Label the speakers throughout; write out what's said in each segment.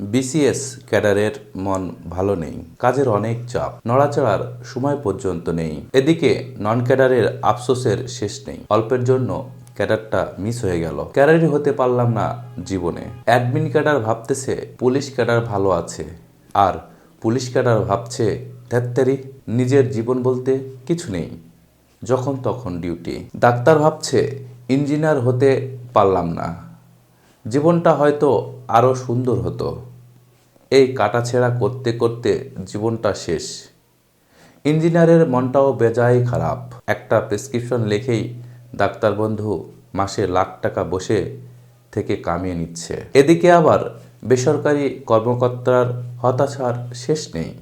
Speaker 1: BCS ক্যাডারের মন ভালো নেই, কাজের অনেক চাপ, নড়াচড়ার সময় পর্যন্ত নেই। এদিকে নন ক্যাডারের আফসোসের শেষ নেই। অল্পের জন্য ক্যাডারটা মিস হয়ে গেল। ক্যাডারই হতে পারলাম না জীবনে। অ্যাডমিন ক্যাডার ভাবতেছে পুলিশ ক্যাডার ভালো আছে। আর পুলিশ ক্যাডার ভাবছে ধ্যাত্তারি নিজের জীবন বলতে কিছু নেই। যখন তখন ডিউটি। ডাক্তার ভাবছে ইঞ্জিনিয়ার হতে পারলাম না। জীবনটা হয়তো আরও সুন্দর হতো। এই কাটাছেঁড়া করতে করতে জীবনটা শেষ। ইঞ্জিনিয়ারের মনটাও বেজায় খারাপ। একটা প্রেসক্রিপশন লেখেই ডাক্তার বন্ধু মাসে লাখ টাকা বসে থেকে কামিয়ে নিচ্ছে। এদিকে আবার বেসরকারি কর্মকর্তার হতাশার শেষ নেই।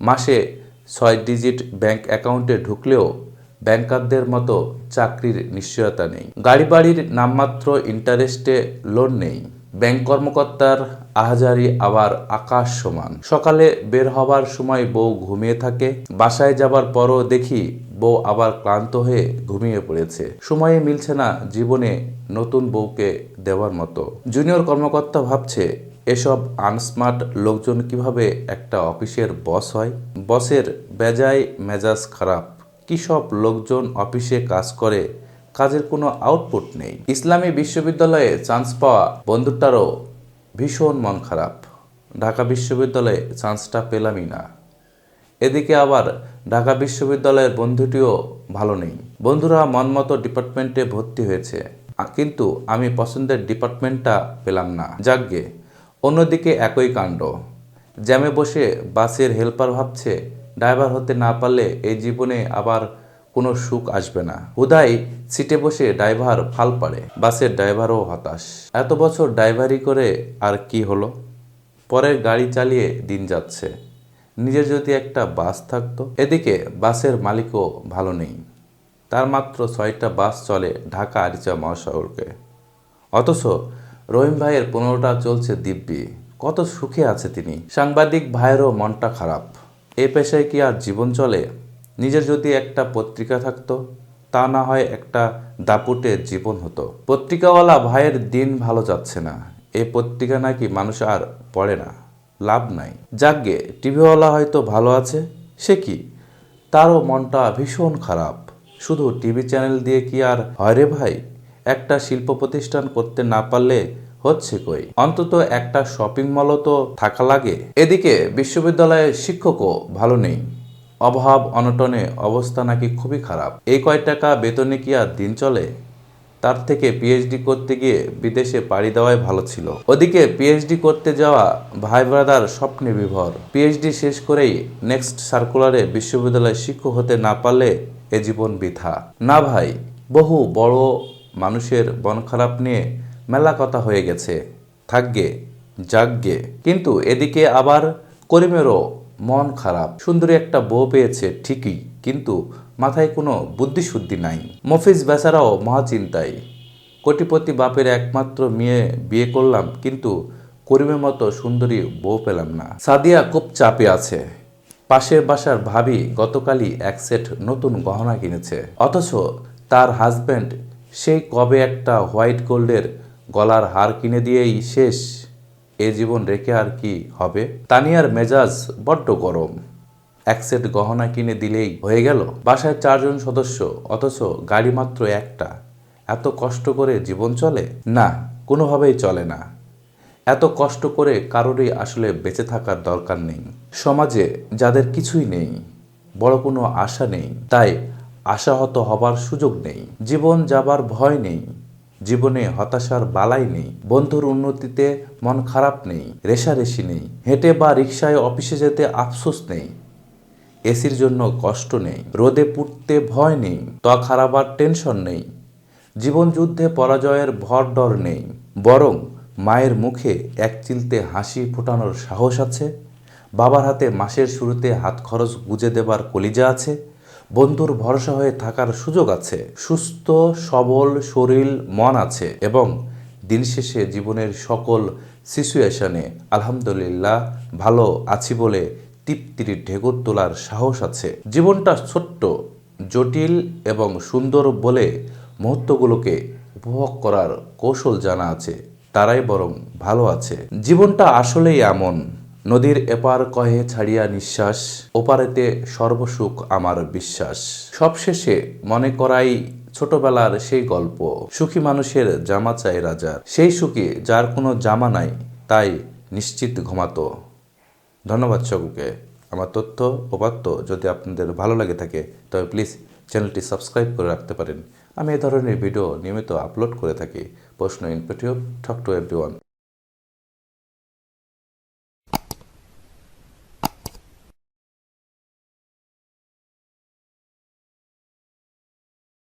Speaker 1: মাসে ছয় ডিজিট ব্যাংক অ্যাকাউন্টে ঢুকলেও ব্যাংকারদের মতো চাকরির নিশ্চয়তা নেই। গাড়ি বাড়ির নামমাত্র ইন্টারেস্টে লোন নেই। ব্যাংক কর্মকর্তার আহাজারি আবার আকাশ সমান। সকালে বের হবার সময় বউ ঘুমিয়ে থাকে। বাসায় যাবার পরও দেখি বউ আবার ক্লান্ত হয়ে ঘুমিয়ে পড়েছে। সময়ে মিলছে না জীবনে নতুন বউকে দেওয়ার মতো। জুনিয়র কর্মকর্তা ভাবছে, এসব আনস্মার্ট লোকজন কীভাবে একটা অফিসের বস হয়? বসের বেজায় মেজাজ খারাপ। কি সব লোকজন অফিসে কাজ করে কাজের কোনো আউটপুট নেই। ইসলামী বিশ্ববিদ্যালয়ে চান্স পাওয়া বন্ধুটারও ভীষণ মন খারাপ। ঢাকা বিশ্ববিদ্যালয়ে চান্সটা পেলামই না। এদিকে আবার ঢাকা বিশ্ববিদ্যালয়ের বন্ধুটিও ভালো নেই। বন্ধুরা মনমতো ডিপার্টমেন্টে ভর্তি হয়েছে। কিন্তু আমি পছন্দের ডিপার্টমেন্টটা পেলাম না। যাকগে, অন্যদিকে একই কাণ্ড। জ্যামে বসে বাসের হেল্পার ভাবছে ড্রাইভার হতে না পারলে এই জীবনে আবার কোনো সুখ আসবে না। হুদাই সিটে বসে ড্রাইভার ফাল পারে বাসের ড্রাইভারও হতাশ। এত বছর ড্রাইভারি করে আর কি হলো? পরের গাড়ি চালিয়ে দিন যাচ্ছে। নিজের যদি একটা বাস থাকতো, এদিকে বাসের মালিকও ভালো নেই। তার মাত্র ছয়টা বাস চলে ঢাকা আরিচা মহাশহরকে অথচ রহিম ভাইয়ের পনেরোটা চলছে দিব্যি। কত সুখে আছে তিনি। সাংবাদিক ভাইয়েরও মনটা খারাপ। এ পেশায় কি আর জীবন চলে? নিজের যদি একটা পত্রিকা থাকতো, তা না হয় একটা দাপুটে জীবন হতো। পত্রিকাওয়ালা ভাইয়ের দিন ভালো যাচ্ছে না। এই পত্রিকা নাকি মানুষ আর পড়ে না। লাভ নাই। যাকগে টিভিওয়ালা হয়তো ভালো আছে, সে কি? তারও মনটা ভীষণ খারাপ। শুধু টিভি চ্যানেল দিয়ে কি আর হয় রে ভাই? একটা শিল্প প্রতিষ্ঠান করতে না পারলে হচ্ছে কই? অন্তত একটা শপিং মলও তো থাকা লাগে। এদিকে বিশ্ববিদ্যালয়ের শিক্ষকও ভালো নেই। অভাব, অনটনে অবস্থা নাকি খুবই খারাপ। এই কয় টাকা বেতনে কি আর দিন চলে? তার থেকে পিএইচডি করতে গিয়ে বিদেশে পাড়ি দেওয়াই ভালো ছিল। ওদিকে পিএইচডি করতে যাওয়া ভাই ব্রাদার স্বপ্নে বিভর। পিএইচডি শেষ করেই নেক্সট সার্কুলারে বিশ্ববিদ্যালয়ে শিক্ষক হতে না পারলে এ জীবন বৃথা। না ভাই, বহু বড় মানুষের মন খারাপ নিয়ে মেলা কথা হয়ে গেছে। থাকগে যাকগে কিন্তু এদিকে আবার করিমেরও মন খারাপ। সুন্দরী একটা বউ পেয়েছে, ঠিকই, কিন্তু মাথায় কোনো বুদ্ধিশুদ্ধি নাই। মফিজ বেচারাও মহাচিন্তায়। কোটিপতি বাপের একমাত্র মেয়ে বিয়ে করলাম, কিন্তু করিমের মতো সুন্দরী বউ পেলাম না। সাদিয়া খুব চাপে আছে। পাশের বাসার ভাবি গতকালই এক সেট নতুন গহনা কিনেছে। অথচ তার হাজব্যান্ড সেই কবে একটা হোয়াইট গোল্ডের গলার হার কিনে দিয়েই শেষ। এ জীবন রেখে আর কি হবে? তানিয়ার মেজাজ বড্ড গরম। এক সেট গহনা কিনে দিলেই হয়ে গেল। বাসায় চারজন সদস্য, অথচ গাড়ি মাত্র একটা। এত কষ্ট করে জীবন চলে? না, কোনোভাবেই চলে না। এত কষ্ট করে কারোরই আসলে বেঁচে থাকার দরকার নেই। সমাজে যাদের কিছুই নেই, বড় কোনো আশা নেই, তাই আশাহত হবার সুযোগ নেই। জীবন যাবার ভয় নেই। জীবনে হতাশার বালাই নেই, বন্ধুর উন্নতিতে মন খারাপ নেই, রেশারেশি নেই, হেঁটে বা রিক্সায় অফিসে যেতে আফসোস নেই, এসির জন্য কষ্ট নেই, রোদে পুড়তে ভয় নেই, ত্বক হারাবার টেনশন নেই, জীবন যুদ্ধে পরাজয়ের ভর ডর নেই, বরং মায়ের মুখে এক চিলতে হাসি ফোটানোর সাহস আছে, বাবার হাতে মাসের শুরুতে হাত খরচ গুজে দেবার কলিজা আছে বন্ধুর ভরসা হয়ে থাকার সুযোগ আছে। সুস্থ, সবল শরীর মন আছে এবং দিন শেষে জীবনের সকল সিচুয়েশনে আলহামদুলিল্লাহ ভালো আছি বলে তৃপ্তির ঢেকুর তোলার সাহস আছে। জীবনটা ছোট্ট, জটিল এবং সুন্দর বলে মুহূর্তগুলোকে উপভোগ করার কৌশল জানা আছে। তারাই বরং ভালো আছে। জীবনটা আসলেই এমন। নদীর এপার কহে ছাড়িয়া নিঃশ্বাস, ওপারেতে সর্বসুখ আমার বিশ্বাস। সবশেষে মনে করাই ছোটবেলার সেই গল্প, সুখী মানুষের জামা চাই রাজার। সেই সুখী যার কোনো জামা নাই, তাই নিশ্চিত ঘুমাতো। ধন্যবাদ সকলকে আমার তথ্য উপাত্ত যদি আপনাদের ভালো লাগে থাকে, তবে প্লিজ চ্যানেলটি সাবস্ক্রাইব করে রাখতে পারেন। আমি এ ধরনের ভিডিও নিয়মিত আপলোড করে থাকি। প্রশ্ন ইনপিটিভ ঠক টু এভরিওয়ান